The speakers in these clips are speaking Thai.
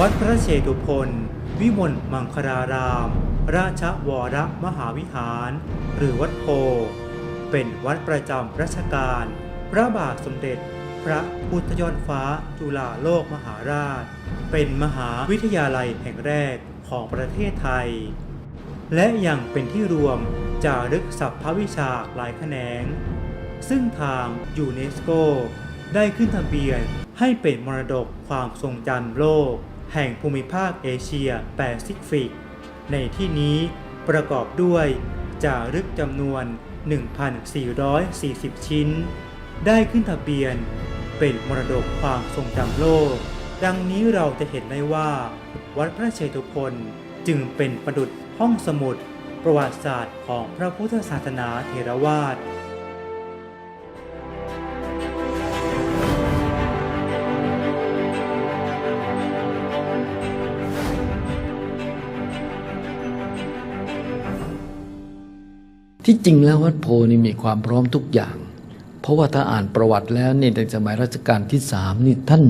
วัดพระเชตุพนวิมลมังคลาราม ราชวรมหาวิหาร หรือวัดโพ เป็นวัดประจำรัชกาลพระบาทสมเด็จ พระพุทธยอดฟ้าจุฬาโลกมหาราช เป็นมหาวิทยาลัยแห่งแรกของประเทศไทย และยังเป็นที่รวมจารึกศัพทวิชาหลายแขนง ซึ่งทางยูเนสโก ได้ขึ้นทะเบียนให้เป็นมรดกความทรงจำโลก แห่งภูมิภาคเอเชียแปซิฟิก ในที่นี้ประกอบด้วยจารึกจำนวน 1,440 ชิ้น ได้ขึ้นทะเบียนเป็นมรดกความทรงจำโลก ดังนี้เราจะเห็นได้ว่า วัดพระเชตุพนจึงเป็นประดุจห้องสมุด ประวัติศาสตร์ของพระพุทธศาสนาเถรวาท ที่จริงแล้ววัดโพนี่มีความพร้อมทุกอย่าง เพราะว่าถ้าอ่านประวัติแล้วนี่ในสมัยรัชกาลที่สามนี่ท่าน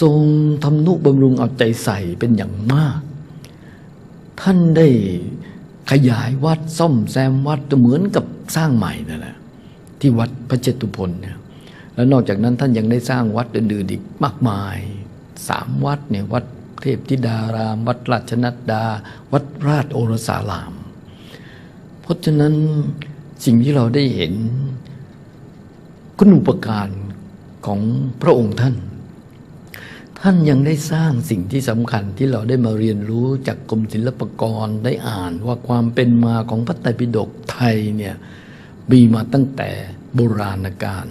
ทรงทำนุบำรุงเอาใจใส่เป็นอย่างมาก ท่านได้ขยายวัดซ่อมแซมวัดเหมือนกับสร้างใหม่นั่นแหละที่วัดพระเจตุพนเนี่ยแล้วนอกจากนั้นท่านยังได้สร้างวัดอื่นๆอีกมากมายสามวัดเนี่ยวัดเทพธิดาราม วัดราชนัดดา วัดราชโอรสารามเราะฉะนั้นสิ่งที่เราได้เห็นคุณอุปการของพระองค์ท่าน ท่านยังได้สร้างสิ่งที่สำคัญที่เราได้มาเรียนรู้จากกรมศิลปากรได้อ่านว่าความเป็นมาของพระไตรปิฎกไทยเนี่ยมีมาตั้งแต่โบราณกาล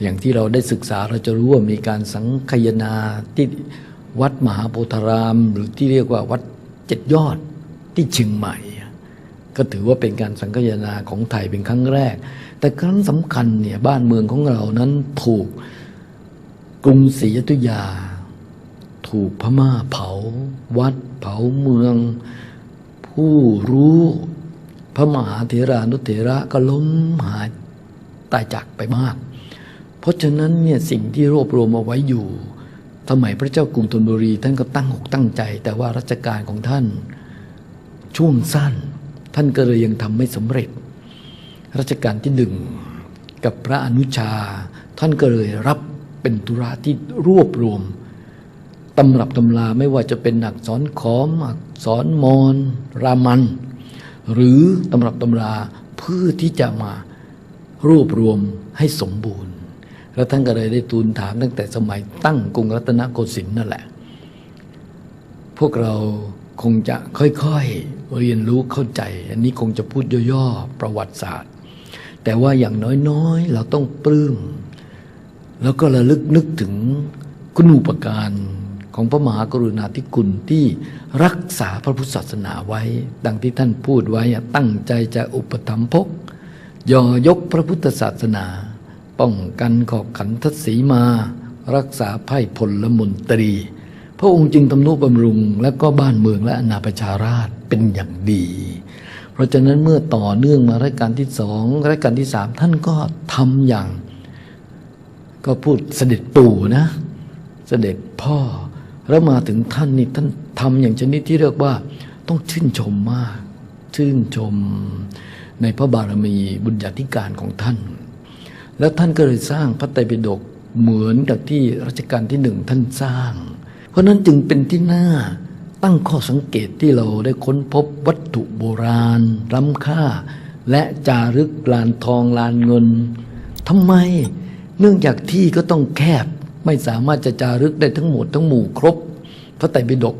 อย่างที่เราได้ศึกษาเราจะรู้ว่ามีการสังคยนาที่วัดมหาโพธาราม หรือที่เรียกว่าวัดเจ็ดยอดที่เชียงใหม่ ก็ถือว่าเป็นการสังคายนาของไทยเป็นครั้งแรก แต่ครั้งสำคัญเนี่ยบ้านเมืองของเรานั้นถูกกรุงศรีอยุธยา ถูกพม่าเผา วัดเผาเมือง ผู้รู้พระมหาเถรานุเถระก็ล้มหายตายจากไปมาก เพราะฉะนั้นเนี่ยสิ่งที่รวบรวมเอาไว้อยู่สมัยพระเจ้ากรุงธนบุรีท่านก็ตั้งอกตั้งใจ แต่ว่ารัชกาลของท่านช่วงสั้น ท่านก็เลยยังทำไม่สำเร็จ รัชกาลที่หนึ่งกับพระอนุชา ท่านก็เลยรับเป็นธุระที่รวบรวมตำรับตำราไม่ว่าจะเป็นอักษรขอมอักษรมอญรามัน หรือตำรับตำราเพื่อที่จะมารวบรวมให้สมบูรณ์ แล้วท่านก็เลยได้ทูลถามตั้งแต่สมัยตั้งกรุงรัตนโกสินทร์นั่นแหละ พวกเราคงจะค่อยๆ เรียนรู้เข้าใจ อันนี้คงจะพูดย่อๆประวัติศาสตร์ แต่ว่าอย่างน้อยๆ เราต้องปลื้มแล้วก็ระลึกนึกถึงคุณูปการของพระมหากรุณาธิคุณที่รักษาพระพุทธศาสนาไว้ ดังที่ท่านพูดไว้ตั้งใจจะอุปถัมภกยอยกพระพุทธศาสนา ป้องกันขอบขันทศีมา รักษาไพ่พลมนตรี พระองค์จึงทำนุบำรุงและก็บ้านเมืองและอาณาประชาราช เป็นอย่างดี เพราะฉะนั้นเมื่อต่อเนื่องมารัชกาลที่สองรัชกาลที่สามท่านก็ทำอย่าง ก็พูดเสด็จปู่นะ เสด็จพ่อ แล้วมาถึงท่านนี่ท่านทำอย่างชนิดที่เรียกว่าต้องชื่นชมมาก ชื่นชมในพระบารมีบุญญาธิการของท่าน แล้วท่านก็เลยสร้างพระไตรปิฎกเหมือนกับที่รัชกาลที่หนึ่งท่านสร้าง เพราะนั้นจึงเป็นที่น่า ตั้งข้อสังเกตที่เราได้ค้นพบวัตถุโบราณล้ำค่า และจารึกลานทองลานเงินทำไม เนื่องจากที่ก็ต้องแคบ ไม่สามารถจะจารึกได้ทั้งหมดทั้งหมู่ครบ พระไตรปิฎก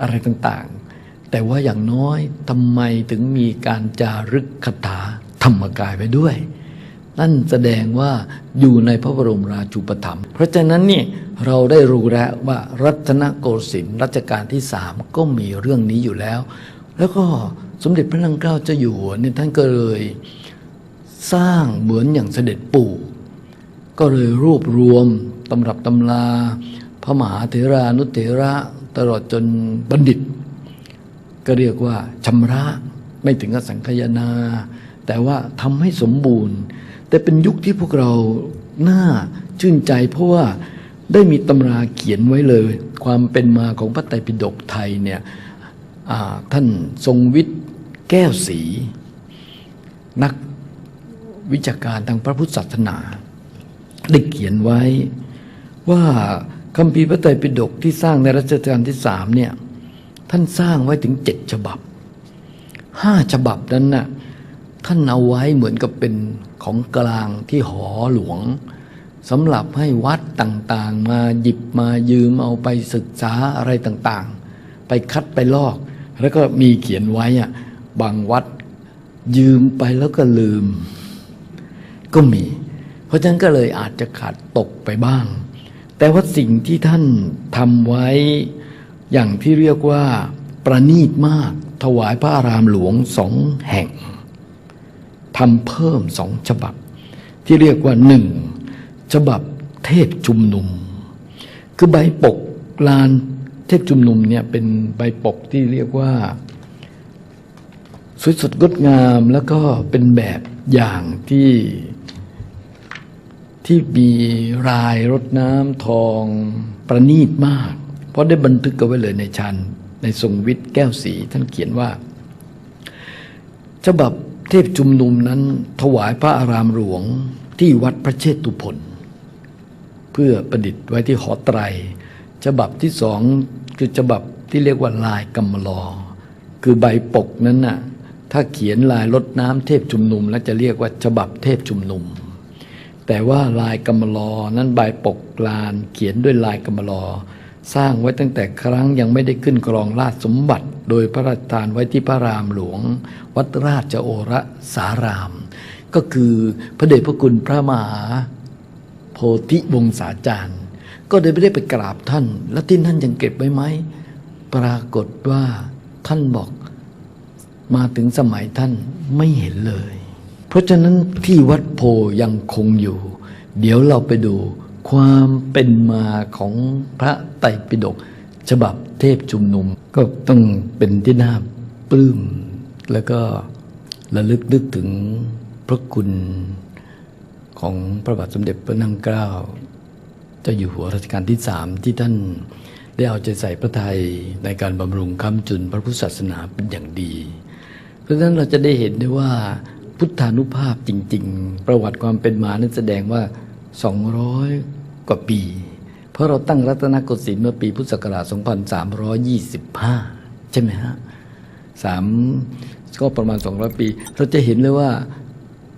อะไรต่างๆ แต่ว่าอย่างน้อยทำไมถึงมีการจารึกคาถาธรรมกายไปด้วย นั่นแสดงว่าอยู่ในพระบรมราชูปถัมภ์เพราะฉะนั้นนี่เราได้รู้แล้วว่ารัตนโกสินทร์รัชกาลที่สามก็มีเรื่องนี้อยู่แล้ว แล้วก็สมเด็จพระนางเกล้าเจ้าอยู่หัวเนี่ยท่านก็เลยสร้างเหมือนอย่างเสด็จปู่ ก็เลยรวบรวมตำรับตำรา พระมหาเถรานุเถระตลอดจนบัณฑิต ก็เรียกว่าชำระไม่ถึงกับสังคายนา แต่ว่าทำให้สมบูรณ์ แต่เป็นยุคที่พวกเราน่าชื่นใจ เพราะว่าได้มีตำราเขียนไว้เลย ความเป็นมาของพระไตรปิฎกไทยเนี่ยท่านทรงวิทย์แก้วศรีนักวิชาการทางพระพุทธศาสนา ได้เขียนไว้ว่าคำพีร์พระไตรปิฎกที่สร้างในรัชกาลที่สามเนี่ยท่านสร้างไว้ถึงเจ็ดฉบับห้าฉบับนั้นน่ะ ท่านเอาไว้เหมือนกับเป็นของกลางที่หอหลวงสำหรับให้วัดต่างๆ มาหยิบมายืมเอาไปศึกษาอะไรต่างๆ ไปคัดไปลอก แล้วก็มีเขียนไว้อะบางวัดยืมไปแล้วก็ลืม ก็มี เพราะฉะนั้นก็เลยอาจจะขาดตกไปบ้าง แต่ว่าสิ่งที่ท่านทำไว้อย่างที่เรียกว่าประณีตมากถวายพระอารามหลวงสองแห่ง ทำเพิ่มสองฉบับ ที่เรียกว่าหนึ่งฉบับเทพชุมนุม คือใบปกลานเทพชุมนุมเนี่ยเป็นใบปกที่เรียกว่าสวยสดงดงามแล้วก็เป็นแบบอย่างที่ที่มีรายรถน้ำทองประณีตมาก เพราะได้บันทึกเอาไว้เลยในชันในทรงวิทย์แก้วสีท่านเขียนว่าฉบับ เทพชุมนุมนั้นถวายพระอารามหลวงที่วัดพระเชตุพนเพื่อประดิษฐ์ไว้ที่หอไตร ฉบับที่สองคือฉบับที่เรียกว่าลายกำมลอ คือใบปกนั้นน่ะถ้าเขียนลายรดน้ำเทพชุมนุม แล้วจะเรียกว่าฉบับเทพชุมนุม แต่ว่าลายกำมลอนั้นใบปกลานเขียนด้วยลายกำมลอ สร้างไว้ตั้งแต่ครั้งยังไม่ได้ขึ้นครองราชสมบัติ โดยพระราชทานไว้ที่พระรามหลวง วัดราชโอรสาราม ก็คือพระเดชพระคุณพระมหาโพธิวงศาจารย์ ก็ได้ไม่ได้ไปกราบท่าน แล้วที่ท่านยังเก็บไว้ไหมปรากฏว่าท่านบอกมาถึงสมัยท่านไม่เห็นเลย เพราะฉะนั้นที่วัดโพยังคงอยู่ เดี๋ยวเราไปดู ความเป็นมาของพระไตรปิฎกฉบับเทพชุมนุมก็ต้องเป็นที่น่าปลื้ม แล้วก็ระลึกนึกถึงพระคุณของพระบาทสมเด็จพระนั่งเกล้าเจ้าอยู่หัวรัชกาลที่สามที่ท่านได้เอาใจใส่พระไทยในการบำรุงคำจุนพระพุทธศาสนาเป็นอย่างดี เพราะฉะนั้นเราจะได้เห็นได้ว่าพุทธานุภาพจริง ๆ ประวัติความเป็นมานั้นแสดงว่า 200 กว่าปี เพราะเราตั้งรัตนโกสินทร์เมื่อปีพุทธศักราช 2325 ใช่ไหมฮะสามก็ประมาณ 200 ปี เราจะเห็นเลยว่า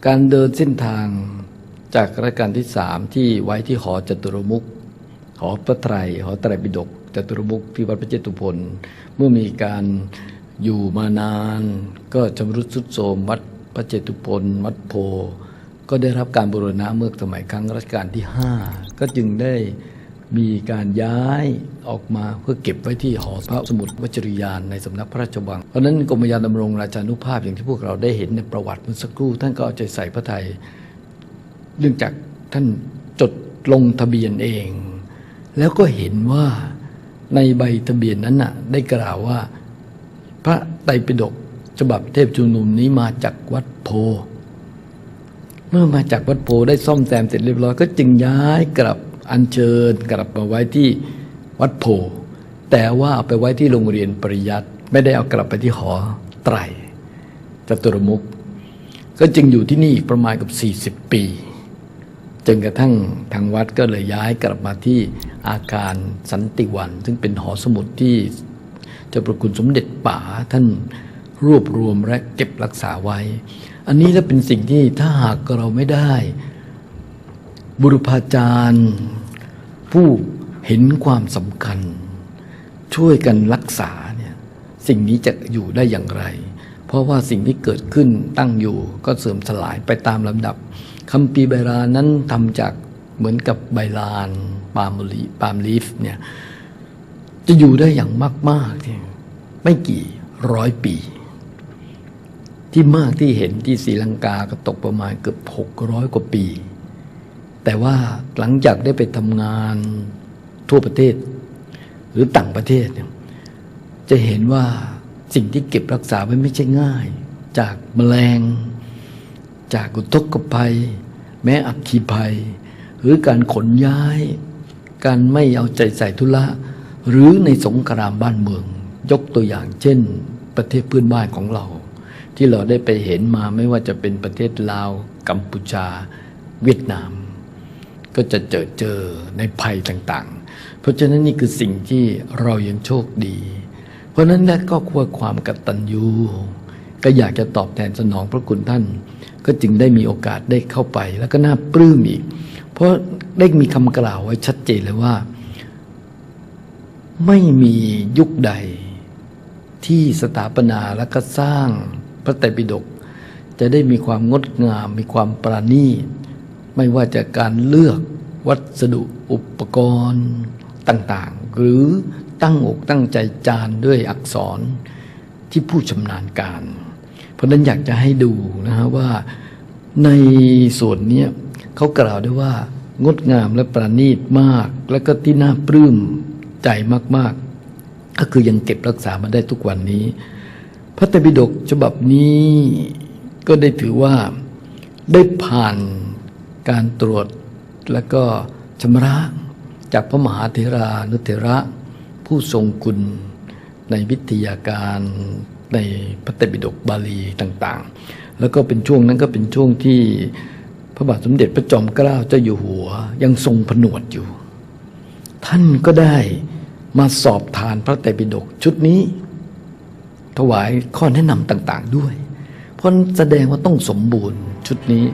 การเดินเส้นทางจากรัชกาลที่สามที่ไว้ที่หอจตุรมุขหอพระไตรหอไตรปิฎกจตุรมุขที่วัดพระเจตุพนเมื่อมีการอยู่มานาน ก็ชำรุดทรุดโทรมวัดพระเจตุพนวัดโพ ก็ได้รับการบูรณะเมื่อสมัยครั้งรัชกาลที่ห้าก็จึงได้มีการย้ายออกมาเพื่อเก็บไว้ที่หอพระสมุดวจริยานในสำนักพระราชวัง เพราะนั้นกรมยานดำรงราชานุภาพอย่างที่พวกเราได้เห็นในประวัติเมื่อสักครู่ ท่านก็เอาใจใส่พระไทยเนื่องจากท่านจดลงทะเบียนเอง แล้วก็เห็นว่าในใบทะเบียนนั้นน่ะได้กล่าวว่าพระไตรปิฎกฉบับเทพชุนุมนี้มาจากวัดโพ เมื่อมาจากวัดโพได้ซ่อมแซมเสร็จเรียบร้อยก็จึงย้ายกลับอัญเชิญกลับมาไว้ที่วัดโพแต่ว่าเอาไปไว้ที่โรงเรียนปริยัติไม่ได้เอากลับไปที่หอไตรจตุรมุขก็จึงอยู่ที่นี่อีกประมาณกับ 40 ปีจนกระทั่งทางวัดก็เลยย้ายกลับมาที่อาคารสันติวัน ซึ่งเป็นหอสมุดที่เจ้าประคุณสมเด็จป่าท่านรวบรวมและเก็บรักษาไว้ อันนี้และเป็นสิ่งที่ถ้าหากเราไม่ได้ บุรพาจารย์ ผู้เห็นความสำคัญ ช่วยกันรักษาเนี่ยสิ่งนี้จะอยู่ได้อย่างไร เพราะว่าสิ่งที่เกิดขึ้นตั้งอยู่ก็เสื่อมสลายไปตามลำดับคำปีใบลานนั้นทำจากเหมือนกับใบลานปาล์มลีปาล์มลีฟเนี่ยจะอยู่ได้อย่างมากๆเนี่ยไม่กี่ร้อยปี ที่มากที่เห็นที่ศรีลังกาก็ตกประมาณเกือบหกร้อยกว่าปี แต่ว่าหลังจากได้ไปทำงานทั่วประเทศ หรือต่างประเทศเนี่ยจะเห็นว่าสิ่งที่เก็บรักษาไว้ไม่ใช่ง่าย จากแมลง จากอุทกภัย แม้อัคคีภัย หรือการขนย้าย การไม่เอาใจใส่ธุระ หรือในสงครามบ้านเมือง ยกตัวอย่างเช่น ประเทศเพื่อนบ้านของเรา ที่เราได้ไปเห็นมาไม่ว่าจะเป็นประเทศลาว กัมพูชา เวียดนาม ก็จะเจอเจอในภัยต่างๆ เพราะฉะนั้นนี่คือสิ่งที่เรายังโชคดี เพราะฉะนั้นก็ควรความกตัญญูก็อยากจะตอบแทนสนองพระคุณท่าน ก็จึงได้มีโอกาสได้เข้าไป แล้วก็น่าปลื้มอีก เพราะได้มีคำกล่าวไว้ชัดเจนเลยว่า ไม่มียุคใดที่สถาปนาและก็สร้าง พระไตรปิฎกจะได้มีความงดงาม มีความปราณีตไม่ว่าจะการเลือกวัสดุอุปกรณ์ต่างๆ หรือตั้งอกตั้งใจจานด้วยอักษรที่ผู้ชำนาญการ เพราะนั้นอยากจะให้ดูนะฮะว่าในส่วนนี้เขากล่าวได้ว่างดงามและประณีตมาก แล้วก็ที่น่าปลื้มใจมาก ๆ ก็คือยังเก็บรักษามาได้ทุกวันนี้ พระไตรปิฎกฉบับนี้ก็ได้ถือว่าได้ผ่านการตรวจและก็ชำระจากพระมหาเถรานุเถระ ผู้ทรงคุณในวิทยาการในพระไตรปิฎกบาลีต่างๆ แล้วก็เป็นช่วงนั้นก็เป็นช่วงที่พระบาทสมเด็จพระจอมเกล้าเจ้าอยู่หัวยังทรงผนวดอยู่ ท่านก็ได้มาสอบทานพระไตรปิฎกชุดนี้ ถวายข้อแนะนำต่างๆด้วย เพราะแสดงว่าต้องสมบูรณ์ชุดนี้